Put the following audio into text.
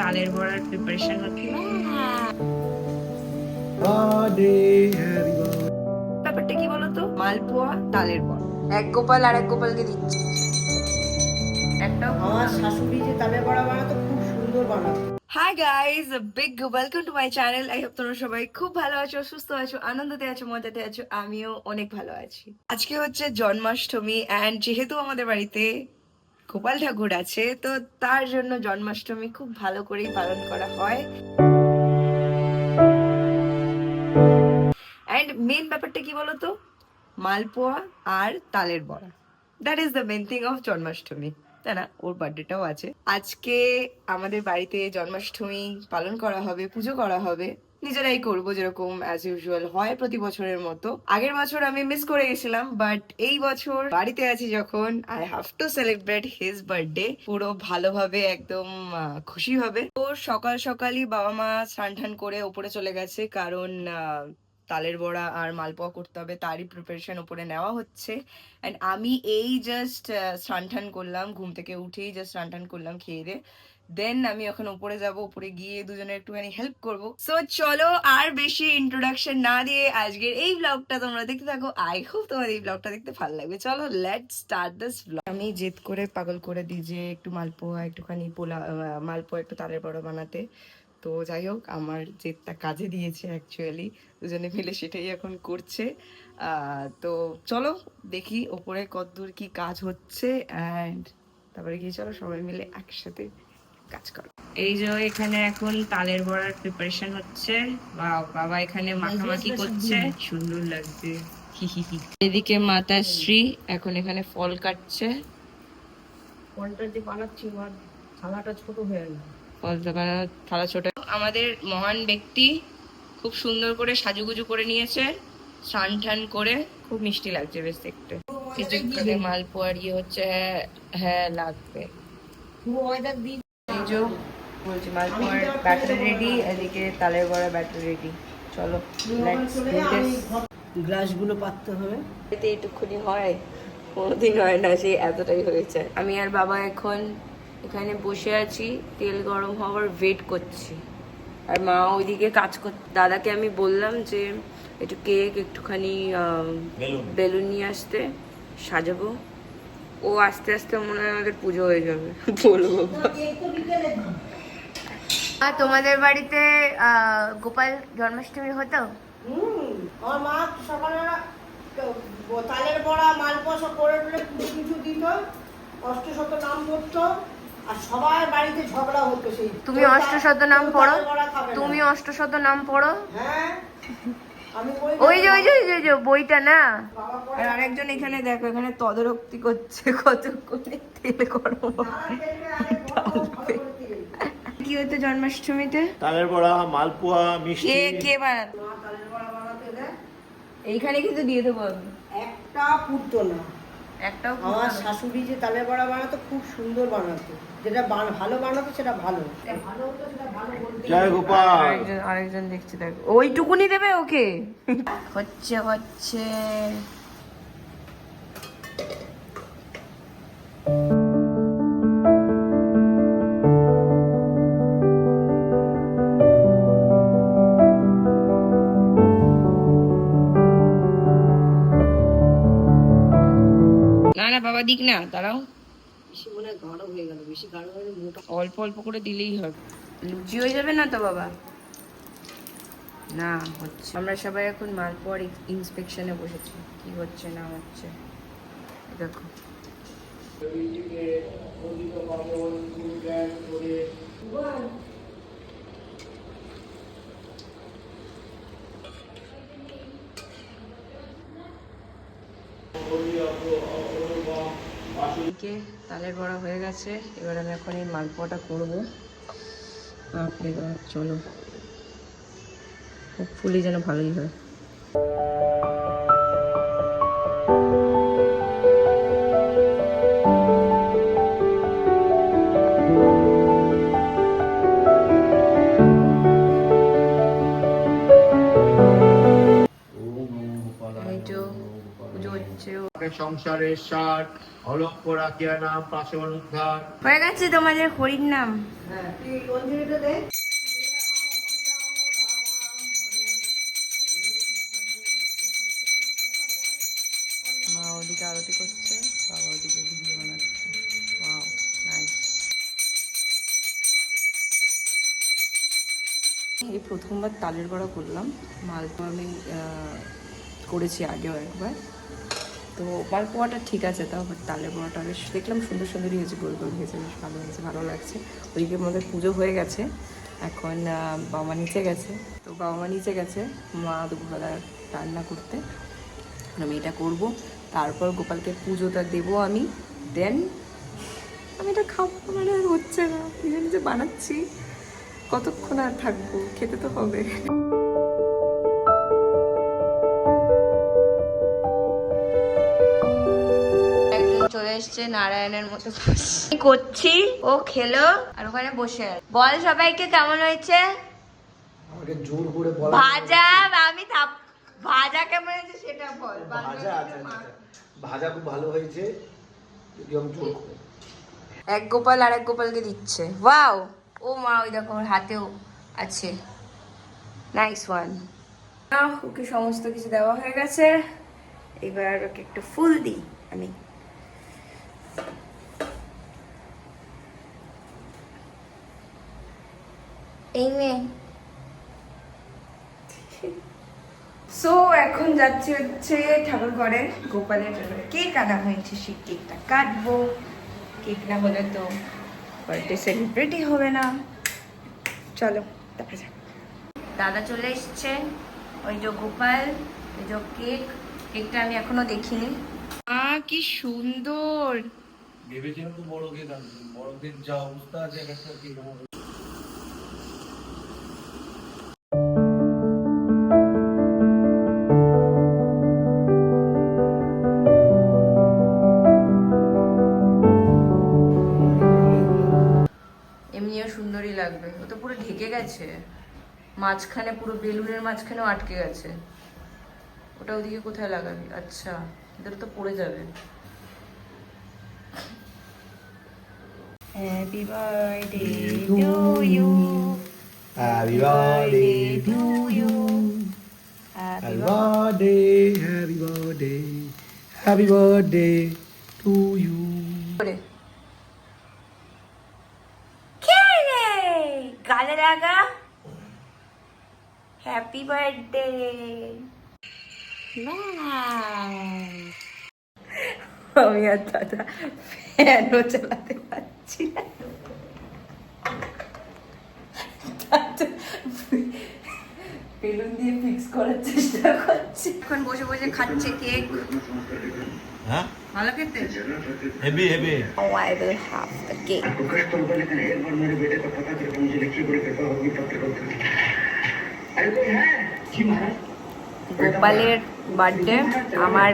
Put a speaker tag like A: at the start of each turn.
A: তালের বড়ার প্রিপারেশন হচ্ছে ব্যাপারটা কি বলতো? মালপোয়া তালের বড়া। এক গোপাল আর এক গোপালকে দিচ্ছি। একটা
B: আমার শাশুড়ি যে তালের বড়া বানাতো খুব সুন্দর বানাতো।
A: Hi guys big welcome to my channel I hope তোমরা সবাই খুব ভালো আছো সুস্থ আছো আনন্দতে আছো মজাতে আছো। আমিও অনেক ভালো আছি। আজকে হচ্ছে জন্মাষ্টমী অ্যান্ড যেহেতু আমাদের বাড়িতে গোপাল ঠাকুর আছে, তো তার জন্য জন্মাষ্টমী খুব ভালো করেই পালন করা হয়। অ্যান্ড মেন ব্যাপারটা কি বলতো? মালপোয়া আর তালের বড়া। That is the main thing of Janmashtami. তাই না? ওর বার্থডেটাও আছে। আজকে আমাদের বাড়িতে জন্মাষ্টমী পালন করা হবে, পুজো করা হবে। নিজেরাই করব যেরকম অ্যাজ ইউজুয়াল হয় প্রতি বছরের মতো। আগের বছর আমি মিস করে গেছিলাম বাট এই বছর বাড়িতে আছি যখন I have to celebrate his birthday পুরো ভালোভাবে একদম খুশি হবে। তো সকাল সকালই বাবা মা স্নান টান করে ওপরে চলে গেছে, কারণ তালের বড়া আর মালপোয়া করতে হবে, তারই প্রিপারেশন উপরে নেওয়া হচ্ছে। অ্যান্ড আমি এই জাস্ট স্নান টান করলাম, ঘুম থেকে উঠেই জাস্ট স্নান টান করলাম খেয়ে দিয়ে। দেন আমি এখন উপরে যাব, উপরে গিয়ে দুজনে একটুখানি হেল্প করব। সো চলো আর বেশি ইন্ট্রোডাকশন না দিয়ে আজকের এই ব্লগটা তোমরা দেখতে থাকো। আই হোপ তোমার এই ব্লগটা দেখতে ভালো লাগবে। চলো লেট স্টার্ট দিস ব্লগ আমি জেদ করে, পাগল করে দিই যে একটু মালপোয়া, একটুখানি পোলা মালপোয়া একটু তালের বড় বানাতে। তো যাই হোক, আমার জেদটা কাজে দিয়েছে অ্যাকচুয়ালি দুজনে মিলে সেটাই এখন করছে। তো চলো, দেখি ওপরে কতদূর কি কাজ হচ্ছে। অ্যান্ড তারপরে গিয়ে চলো, সবাই মিলে একসাথে কাজ করো। এই যে এখানে এখন তালের বড়ার প্রিপারেশন হচ্ছে। বাহ বাবা এখানে মাখামাখি করছে। সুন্দর লাগছে। এদিকে মাতাশ্রী এখন এখানে ফল কাটছে।
B: ফলটা যে বানাচ্ছি আমার থালাটা ছোট হয়ে গেল।
A: ফল বানানোর থালা ছোট। আমাদের মহান ব্যক্তি খুব সুন্দর করে সাজুগুজু করে নিয়েছে। স্নান টান করে খুব মিষ্টি লাগছে বেশ দেখতে। কিছুক্ষণে মালপোয়ার ইয়ে হচ্ছে হ্যাঁ হ্যাঁ লাগবে এই যে বলছি মালপোয়ার ব্যাটারি রেডি এদিকে তালের বড়া ব্যাটারি রেডি চলো
B: গ্লাসগুলো পাততে হবে।
A: এতে এইটুকুনি হয় কোনোদিন হয় না সেই এতটাই হয়েছে। আমি আর বাবা এখন এখানে বসে আছি তেল গরম হওয়ার ওয়েট করছি। আর মা ওইদিকে কাজ কর দাদাকে আমি বললাম যে একটু কেক একটুখানি বেলুন নিয়ে আসতে সাজাবো। ও আস্তে আস্তে মনে হয় আমাদের পুজো হয়ে যাবে। বলব
C: আর তোমাদের বাড়িতে গোপাল জন্মাষ্টমী হতো?
B: আমার মা সকালবেলা তালের বড়া মালপোয়া সব করে কিছু দিত অষ্টশত নাম পড়তো আর সবার বাড়িতে ঝগড়া হতো সেই।
C: তুমি অষ্টশত নাম পড়ো? তুমি অষ্টশত নাম পড়ো?
B: হ্যাঁ। ওই
C: ওই যে ওই যে ওই যে, বইটা না?
A: আর আরেকজন এখানে দেখো এখানে তদারক্তি করছে কতক্ষণে তেল গরম। কি হতো জন্মাষ্টমীতে?
D: তালের বড়া মালপোয়া মিষ্টি।
A: কে কে বানাতো এইখানে কিন্তু দিয়ে দেবো
B: একটা ফুটতো না।
A: একটাও
B: আমার শাশুড়ি যে তালের বড়া বানাতো খুব সুন্দর বানাতো। যেটা ভালো বানাতো সেটা ভালো। ভালো হতো সেটা
D: জয় গোপাল।
A: আরেকজন আরেকজন দেখছি দেখ। ওইটুকুনি দেবে ওকে? হচ্ছে হচ্ছে। দিক না দাঁড়াও।
B: বেশি মনে হয় গাঢ় হয়ে গেল বেশি গাঢ় হয়ে গেলে মোটা।
A: অল্প অল্প করে দিলেই হবে। লুচি হয়ে যাবে না তো বাবা? না হচ্ছে। আমরা সবাই এখন মালপোয়ার ইন্সপেকশনে বসেছি। কি হচ্ছে না হচ্ছে? দেখো। এদিকে তালের বড়া হয়ে গেছে, এবার আমি এখন এই মালপোয়াটা করব। চলো। ফুলি যেন ভালোই হয়।
D: সংসারের সার অলক্ষ রাখিয়া নাম উদ্ধার।
A: হয়ে গেছে তোমাদের হরির নাম।
B: হ্যাঁ তুই অঞ্জলিটা দে
E: মা ওদিকে আরতি করছে বাবা ওদিকে ভিডিও বানাচ্ছে। ওয়াও নাইস এই প্রথমবার তালের বড়া করলাম। মালপোয়া আমি আহ, করেছি আগেও একবার। তো মালপোয়াটা ঠিক আছে তাও বাট তালের বড়াটা বেশ, দেখলাম সুন্দর সুন্দরই হয়েছে, গোল গোল হয়েছে, বেশ ভালো হয়েছে, ভালো লাগছে। ওইদিকে আমাদের পুজো হয়ে গেছে, এখন বাবা নিচে গেছে। তো বাবা মা নিচে গেছে, মা দুপুরবেলা রান্না করতে। আমি এটা করব, তারপর গোপালকে পুজোটা দেবো আমি দেন আমি এটা খাব মানে হচ্ছে না নিজে নিজে বানাচ্ছি, কতক্ষণ আর থাকব, খেতে তো হবে।
A: এসছে নারায়ণের মতো করছি ও খেলো আর ওখানে বসে আছে। বল সবাইকে কেমন হয়েছে?
F: আমাকে জোর করে বলা।
A: ভাজা আমি থাপ ভাজা কেমন হয়েছে সেটা বল।
F: ভাজা খুব ভালো হয়েছে যদি জোর করে।
A: এক গোপাল আর এক গোপালকে দিচ্ছে। ওয়াও! ও মা ওই দেখো হাতেও আছে। Nice one. ওকে সমস্ত কিছু দেওয়া হয়ে গেছে। এবার ওকে একটু ফুল দিই আমি। এই মেয়ে সো এখন যাচ্ছি হচ্ছে ঠাকুর ঘরে গোপালের জন্য কেক আনা হয়েছে সেই কেকটা কাটবো। কেক না হলে তো বার্থডে সেলিব্রেটই হবে না। চলো দেখা যাক দাদা চলে এসছে। ওই যে গোপাল ওই যে কেক কেকটা আমি এখনও দেখিনি। কি সুন্দর।
D: ভেবেছিলাম তো বড় কেক আনব বড় কেক যা অবস্থা আছে একটা আমার
A: এমনিও সুন্দরই লাগবে। ও তো পুরো ঢেকে গেছে। মাঝখানে পুরো বেলুনের মাঝখানেও আটকে গেছে। ওটা ওদিকে কোথায় লাগাবি? আচ্ছা এদের তো পড়ে যাবে। Happy birthday to you
F: happy birthday
A: to you
F: happy birthday happy birthday happy birthday to you
A: করে। কে গালে লাগা? হ্যাপি বার্থডে আমি আর দাদা ফ্যানও চালাতে পারছি না। বেলুন দিয়ে ফিক্স করার চেষ্টা করছি। এখন বসে বসে খাচ্ছে কেক।
D: হ্যাঁ?
A: ভালো খেতে?
D: Heavy heavy.
A: Oh, cake. গোপালের বার্থডে আমার